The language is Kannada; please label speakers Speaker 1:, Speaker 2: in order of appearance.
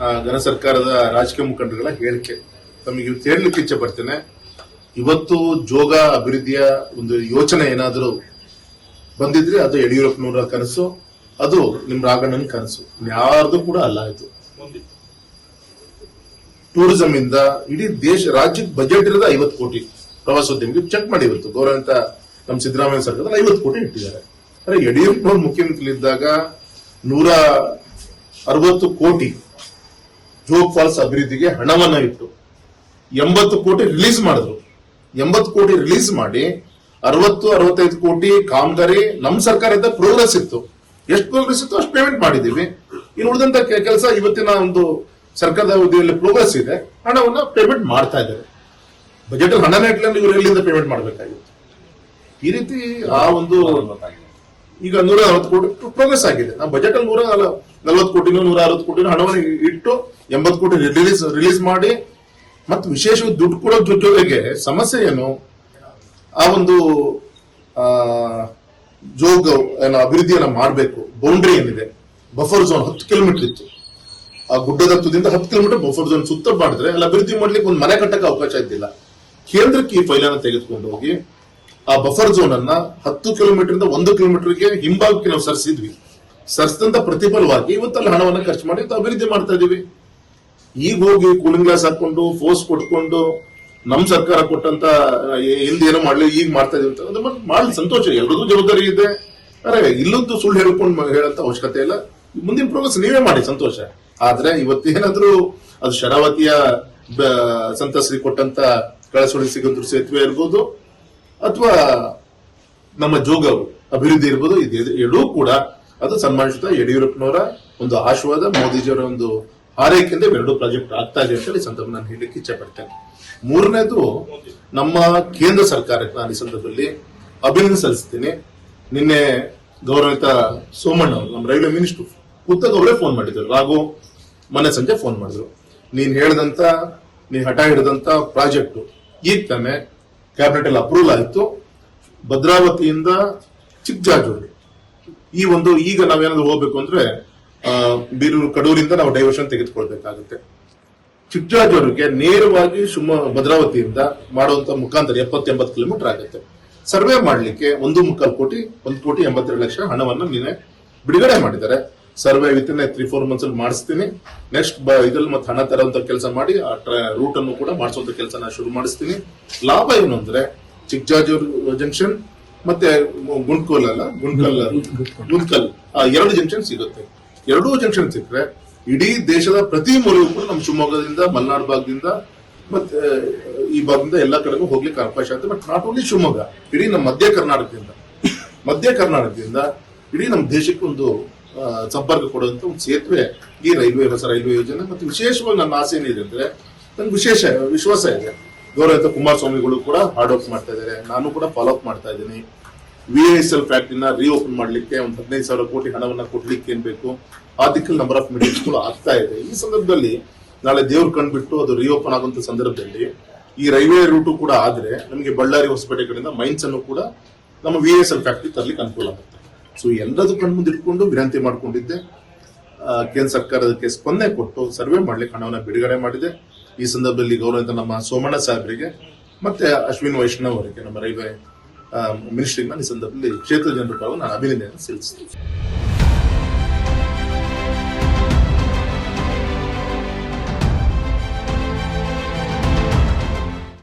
Speaker 1: ಘನ ಸರ್ಕಾರದ ರಾಜಕೀಯ ಮುಖಂಡರುಗಳ ಹೇಳಿಕೆ. ತಮಗೆ ಹೇಳಲಿಕ್ಕೆ ಇಚ್ಛೆ ಪಡ್ತೇನೆ. ಇವತ್ತು ಜೋಗ ಅಭಿವೃದ್ಧಿಯ ಒಂದು ಯೋಚನೆ ಏನಾದರೂ ಬಂದಿದ್ರೆ ಅದು ಯಡಿಯೂರಪ್ಪನವರ ಕನಸು, ಅದು ನಿಮ್ ರಾಘಣ್ಣನ ಕನಸು. ಯಾರ್ದು ಕೂಡ ಅಲ್ಲ ಇದು. ಟೂರಿಸಂ ಇಂದ ಇಡೀ ದೇಶ ರಾಜ್ಯದ ಬಜೆಟ್ ಇರೋದು ಐವತ್ತು ಕೋಟಿ. ಪ್ರವಾಸೋದ್ಯಮಕ್ಕೆ ಚೆಕ್ ಮಾಡಿ ಇವತ್ತು. ಗೌರವಂತ ನಮ್ಮ ಸಿದ್ದರಾಮಯ್ಯ ಸರ್ಕಾರದಲ್ಲಿ ಐವತ್ತು ಕೋಟಿ ಇಟ್ಟಿದ್ದಾರೆ. ಅಂದ್ರೆ ಯಡಿಯೂರಪ್ಪನವ್ರ ಮುಖ್ಯಮಂತ್ರಿ ಇದ್ದಾಗ ನೂರ ಅರವತ್ತು ಕೋಟಿ ಜೋಗ್ ಫಾಲ್ಸ್ ಅಭಿವೃದ್ಧಿಗೆ ಹಣವನ್ನ ಇಟ್ಟು ಎಂಬತ್ತು ಕೋಟಿ ರಿಲೀಸ್ ಮಾಡಿದ್ರು. ಎಂಬತ್ತು ಕೋಟಿ ರಿಲೀಸ್ ಮಾಡಿ ಅರವತ್ತು ಅರವತ್ತೈದು ಕೋಟಿ ಕಾಮಗಾರಿ ನಮ್ಮ ಸರ್ಕಾರದ ಪ್ರೋಗ್ರೆಸ್ ಇತ್ತು. ಎಷ್ಟು ಪ್ರೋಗ್ರೆಸ್ ಇತ್ತು ಅಷ್ಟು ಪೇಮೆಂಟ್ ಮಾಡಿದೀವಿ. ಇನ್ನು ಉಳಿದಂತ ಕೆಲಸ ಇವತ್ತಿನ ಒಂದು ಸರ್ಕಾರದ ಅವಧಿಯಲ್ಲಿ ಪ್ರೋಗ್ರೆಸ್ ಇದೆ. ಹಣವನ್ನ ಪೇಮೆಂಟ್ ಮಾಡ್ತಾ ಇದ್ದಾರೆ. ಬಜೆಟ್ ಅಲ್ಲಿ ಹಣನೇ ಇಟ್ಲಂದ್ರೆ ಇವರು ಎಲ್ಲಿಂದ ಪೇಮೆಂಟ್ ಮಾಡಬೇಕಾಗಿತ್ತು? ಈ ರೀತಿ ಆ ಒಂದು ಈಗ ನೂರ ಅರವತ್ತು ಕೋಟಿ ಪ್ರೋಗ್ರೆಸ್ ಆಗಿದೆ. ನಾವು ಬಜೆಟ್ ಅಲ್ಲಿ ನೂರ ನಲವತ್ತು ಕೋಟಿನೂ ನೂರ ಅರವತ್ತು ಕೋಟಿನೂ ಹಣವನ್ನು ಇಟ್ಟು ಎಂಬತ್ತು ಕೋಟಿ ರಿಲೀಸ್ ರಿಲೀಸ್ ಮಾಡಿ ಮತ್ತು ವಿಶೇಷವಾಗಿ ದುಡ್ಡು ಕೊಡೋ ಜೊತೆಗೆ ಸಮಸ್ಯೆ ಏನು ಆ ಒಂದು ಜೋಗ, ಏನೋ ಅಭಿವೃದ್ಧಿಯನ್ನ ಮಾಡಬೇಕು. ಬೌಂಡ್ರಿ ಏನಿದೆ? ಬಫರ್ ಝೋನ್ ಹತ್ತು ಕಿಲೋಮೀಟರ್ ಇತ್ತು. ಆ ಗುಡ್ಡದ ತುದಿಯಿಂದ ಹತ್ತು ಕಿಲೋಮೀಟರ್ ಬಫರ್ ಝೋನ್ ಸುತ್ತ ಮಾಡಿದ್ರೆ ಅಲ್ಲಿ ಅಭಿವೃದ್ಧಿ ಮಾಡ್ಲಿಕ್ಕೆ ಒಂದು ಮನೆ ಕಟ್ಟಕ್ಕೆ ಅವಕಾಶ ಇದ್ದಿಲ್ಲ. ಕೇಂದ್ರಕ್ಕೆ ಈ ಫೈಲನ್ನು ತೆಗೆದುಕೊಂಡು ಹೋಗಿ ಆ ಬಫರ್ ಝೋನ್ ಅನ್ನ ಹತ್ತು ಕಿಲೋಮೀಟರ್ ಇಂದ ಒಂದು ಕಿಲೋಮೀಟರ್ಗೆ ಹಿಂಭಾಗಕ್ಕೆ ನಾವು ಸರಿಸಿದ್ವಿ. ಸರಿಸಿದಂತ ಪ್ರತಿಫಲವಾಗಿ ಇವತ್ತಲ್ಲಿ ಹಣವನ್ನು ಖರ್ಚು ಮಾಡಿ ಅಭಿವೃದ್ಧಿ ಮಾಡ್ತಾ ಇದೀವಿ. ಈಗ ಹೋಗಿ ಕೂಲಿಂಗ್ ಗ್ಲಾಸ್ ಹಾಕೊಂಡು ಫೋರ್ಸ್ ಕೊಟ್ಕೊಂಡು ನಮ್ಮ ಸರ್ಕಾರ ಕೊಟ್ಟಂತ ಏನೋ ಮಾಡ್ಲಿ, ಈಗ ಮಾಡ್ತಾ ಇದೀವಿ ಅಂತ. ಮಾಡಲಿ ಸಂತೋಷ ಎಲ್ರಿಗೂ ಜವಾಬ್ದಾರಿ ಇದೆ. ಅರೆ ಇಲ್ಲೊಂದು ಸುಳ್ಳು ಹೇಳ್ಕೊಂಡು ಹೇಳಂತ ಅವಶ್ಯಕತೆ ಇಲ್ಲ. ಮುಂದಿನ ಪ್ರೋಗ್ರೆಸ್ ನೀವೇ ಮಾಡಿ, ಸಂತೋಷ. ಆದ್ರೆ ಇವತ್ತೇನಾದ್ರೂ ಅದು ಶರಾವತಿಯ ಸಂತಸರಿ ಕೊಟ್ಟಂತ ಕಳಸುಳಿ ಸಿಗಂದ್ರು ಸೇತುವೆ ಇರ್ಬೋದು, ಅಥವಾ ನಮ್ಮ ಜೋಗ ಅಭಿವೃದ್ಧಿ ಇರ್ಬೋದು, ಇದು ಎರಡೂ ಕೂಡ ಅದು ಸನ್ಮಾನಿಸಿದ ಯಡಿಯೂರಪ್ಪನವರ ಒಂದು ಆಶೀರ್ವಾದ, ಮೋದಿಜಿಯವರ ಒಂದು ಹಾರೈಕೆಯಿಂದ ಎರಡು ಪ್ರಾಜೆಕ್ಟ್ ಆಗ್ತಾ ಇದೆ ಅಂತ ಈ ಸಂದರ್ಭ ನಾನು ಹೇಳಲಿಕ್ಕೆ ಇಚ್ಛೆ ಪಡ್ತೇನೆ. ಮೂರನೇದು, ನಮ್ಮ ಕೇಂದ್ರ ಸರ್ಕಾರಕ್ಕೆ ನಾನು ಈ ಸಂದರ್ಭದಲ್ಲಿ ಅಭಿನಂದನೆ ಸಲ್ಲಿಸ್ತೀನಿ. ನಿನ್ನೆ ಗೌರವಿತ ಸೋಮಣ್ಣ ಅವರು, ನಮ್ಮ ರೈಲ್ವೆ ಮಿನಿಸ್ಟರ್ ಖುದ್ದಾಗಿ ಅವರೇ ಫೋನ್ ಮಾಡಿದ್ರು. ರಾಘು, ಮೊನ್ನೆ ಸಂಜೆ ಫೋನ್ ಮಾಡಿದ್ರು. ನೀನ್ ಹೇಳ್ದಂತ, ನೀನ್ ಹಠ ಹಿಡಿದಂತ ಪ್ರಾಜೆಕ್ಟ್ ಈಗ ತಾನೆ ಕ್ಯಾಬಿನೆಟ್ ಅಲ್ಲಿ ಅಪ್ರೂವಲ್ ಆಯ್ತು. ಭದ್ರಾವತಿಯಿಂದ ಚಿಕ್ಕಜಾಜೂರು ಈ ಒಂದು ಈಗ ನಾವೇನಾದ್ರು ಹೋಗ್ಬೇಕು ಅಂದ್ರೆ ಬೀರೂರು ಕಡೂರಿಂದ ನಾವು ಡೈವರ್ಷನ್ ತೆಗೆದುಕೊಳ್ಬೇಕಾಗುತ್ತೆ. ಚಿಕ್ಕಜಾಜೂರಿಗೆ ನೇರವಾಗಿ ಶಿವಮ ಭದ್ರಾವತಿಯಿಂದ ಮಾಡುವಂತ ಮುಖಾಂತರ ಎಪ್ಪತ್ತೆಂಬತ್ತು ಕಿಲೋಮೀಟರ್ ಆಗುತ್ತೆ. ಸರ್ವೆ ಮಾಡಲಿಕ್ಕೆ ಒಂದು ಮುಕ್ಕಾಲು ಕೋಟಿ, ಒಂದು ಕೋಟಿ ಎಂಬತ್ತೆರಡು ಲಕ್ಷ ಹಣವನ್ನು ನಿನ್ನೆ ಬಿಡುಗಡೆ ಮಾಡಿದ್ದಾರೆ. Survey within three four months ಅಲ್ಲಿ ಮಾಡಿಸ್ತೀನಿ. ನೆಕ್ಸ್ಟ್ ಇದ್ರಲ್ಲಿ ಮತ್ತೆ ಹಣ ತರುವಂತ ಕೆಲಸ ಮಾಡಿ, ಆ ರೂಟ್ ಅನ್ನು ಕೂಡ ಮಾಡಿಸುವಂತ ಕೆಲಸ ಶುರು ಮಾಡಿಸ್ತೀನಿ. ಲಾಭ ಏನು ಅಂದ್ರೆ ಚಿಕ್ಕಜಾಜೂರ್ ಜಂಕ್ಷನ್ ಮತ್ತೆ ಗುಂಡ್ಕೋಲ್ ಅಲ್ಲ ಗುಂಡ್ಕಲ್ ಗುಂಡ್ಕಲ್. ಆ ಎರಡು ಜಂಕ್ಷನ್ ಸಿಗುತ್ತೆ. ಎರಡೂ ಜಂಕ್ಷನ್ ಸಿಕ್ಕರೆ ಇಡೀ ದೇಶದ ಪ್ರತಿ ಮೂಲೆಗೂ ಕೂಡ ನಮ್ಮ ಶಿವಮೊಗ್ಗದಿಂದ, ಮಲ್ನಾಡ್ ಭಾಗದಿಂದ, ಮತ್ತೆ, ಈ ಭಾಗದಿಂದ ಎಲ್ಲಾ ಕಡೆಗೂ ಹೋಗ್ಲಿಕ್ಕೆ ಅವಕಾಶ ಆಗುತ್ತೆ ಬಟ್ ನಾಟ್ ಓನ್ಲಿ ಶಿವಮೊಗ್ಗ, ಇಡೀ ನಮ್ಮ ಮಧ್ಯ ಕರ್ನಾಟಕದಿಂದ. ಮಧ್ಯ ಕರ್ನಾಟಕದಿಂದ ಇಡೀ ನಮ್ಮ ದೇಶಕ್ಕೆ ಒಂದು ಸಂಪರ್ಕ ಕೊಡುವಂತ ಒಂದು ಸೇತುವೆ ಈ ರೈಲ್ವೆ, ಹೊಸ ರೈಲ್ವೆ ಯೋಜನೆ. ಮತ್ತೆ ವಿಶೇಷವಾಗಿ ನನ್ನ ಆಸೆ ಏನಿದೆ ಅಂದ್ರೆ ನನ್ಗೆ ವಿಶೇಷ, ವಿಶ್ವಾಸ ಇದೆ. ಗೌರವಿತ ಕುಮಾರಸ್ವಾಮಿಗಳು ಕೂಡ ಹಾರ್ಡ್ ವರ್ಕ್ ಮಾಡ್ತಾ ಇದ್ದಾರೆ. ನಾನು ಕೂಡ ಫಾಲೋ ಅಪ್ ಮಾಡ್ತಾ ಇದ್ದೀನಿ. ವಿ ಎಸ್ ಎಲ್ ಫ್ಯಾಕ್ಟ್ರಿನ ರಿಓಪನ್ ಮಾಡಲಿಕ್ಕೆ ಒಂದು ಹದಿನೈದು ಸಾವಿರ ಕೋಟಿ ಹಣವನ್ನು ಕೊಡ್ಲಿಕ್ಕೆ ಏನ್ ಬೇಕು? ಆ ದಿಕ್ಕಲ್ಲಿ ನಂಬರ್ ಆಫ್ ಮೀಟಿಂಗ್ಸ್ ಕೂಡ ಆಗ್ತಾ ಇದೆ. ಈ ಸಂದರ್ಭದಲ್ಲಿ ನಾಳೆ ದೇವ್ರು ಕಂಡುಬಿಟ್ಟು ಅದು ರೀಓಪನ್ ಆಗುವಂತ ಸಂದರ್ಭದಲ್ಲಿ ಈ ರೈಲ್ವೆ ರೂಟು ಕೂಡ ಆದ್ರೆ ನಮಗೆ ಬಳ್ಳಾರಿ ಹೊಸಪೇಟೆ ಕಡೆಯಿಂದ ಮೈನ್ಸ್ ಅನ್ನು ಕೂಡ ನಮ್ಮ ವಿ ಎಸ್ ಎಲ್ ಫ್ಯಾಕ್ಟ್ರಿ ತರ್ಲಿಕ್ಕೆ ಅನುಕೂಲ ಆಗುತ್ತೆ. ಸೊ ಎಲ್ಲದೂ ಕಣ್ಮುಂದೆ ಇಟ್ಕೊಂಡು ವಿನಂತಿ ಮಾಡಿಕೊಂಡಿದ್ದೆ. ಕೇಂದ್ರ ಸರ್ಕಾರ ಅದಕ್ಕೆ ಸ್ಪಂದನೆ ಕೊಟ್ಟು ಸರ್ವೆ ಮಾಡ್ಲಿಕ್ಕೆ ಹಣವನ್ನು ಬಿಡುಗಡೆ ಮಾಡಿದೆ. ಈ ಸಂದರ್ಭದಲ್ಲಿ ಗೌರವಿತ ನಮ್ಮ ಸೋಮಣ್ಣ ಸಾಹೇಬರಿಗೆ, ಮತ್ತೆ ಅಶ್ವಿನ್ ವೈಷ್ಣವ್ ಅವರಿಗೆ, ನಮ್ಮ ರೈಲ್ವೆ ಮಿನಿಸ್ಟ್ರಿಗೆ, ಈ ಸಂದರ್ಭದಲ್ಲಿ ಕ್ಷೇತ್ರ ಜನರ ಪರವಾಗಿ ನಾನು ಅಭಿನಂದನೆ ಸಲ್ಲಿಸ್ತೀನಿ